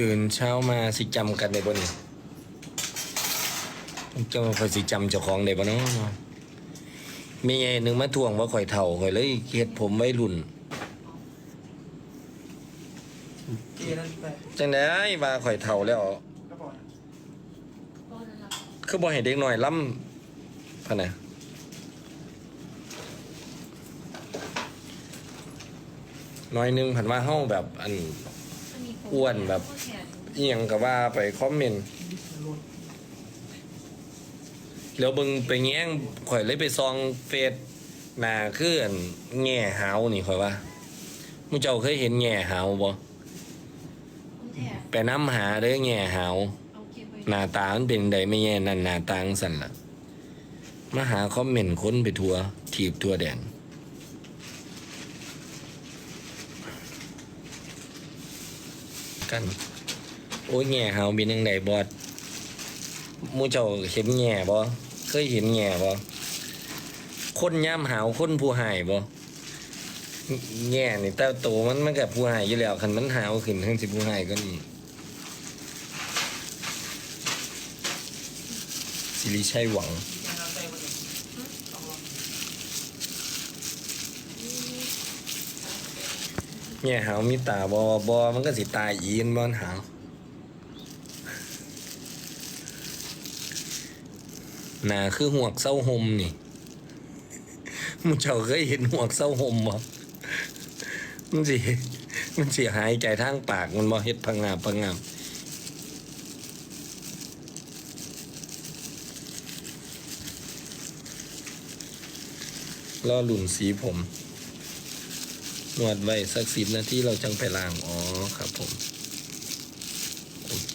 ตื่นเช้ามาสิจำกันได้บ่นี่เจ้าคอยสิจำเจ้าของได้บ่เนาะมีไงหนึ่งมาทวงว่าข่อยเฒ่าข่อยเลยเฮ็ดผมไว้รุ่นจังได๋ว่าข่อยเฒ่าแล้วคือบ่ให้เด็กน้อยล้ำพะนะน้อยหนึงผันว่าเฮาแบบอัน อ้วนแบบก็แขนอียงก็ว่าไปคอมเมนต์แล้วเบิ่งไปแง้งข่อยเลยไปซองเฟซหน้าคืออันแง่หาวนี่ข่อยว่ามูเจ้าเคยเห็นแง่หาวบ่ไปน้ำหาเด้อแง่หาวเอาหน้าตามันเป็นใดไม่แย่นั่นหน้าตางสั่นล่ะมาหาคอมเมนต์ค้นไปทัวถีบทัวแดน กัน โอ้ยแง่หาวเป็นยังไงบอดมูเจ้าเห็นแง่บ่เคยเห็นแง่บ่คนย่ำหาวคนผู้หายบ่แง่นี่แต่โตมันมันกับผู้หายอยู่แล้วคันมันหาวขึ้นทั้งสิผู้หายก็นี่สิริชัยหวัง ยังน้ำใจมันเลยเอาลอง เนี่ยหาวมีตาบอบอมันก็สิตายอีนบอนหาวหนาคือหวกเศร้าหมนี่มึงเจ้าเคยเห็นหวกเศร้าหมบ่มันสิมันสิหายใจทางปากมันบ่เฮ็ดพังงาบพังงาบล่อหลุนสีผม นวดไว้สักสิบนาทีเราจังไปล้าง อ๋อครับผม โอเค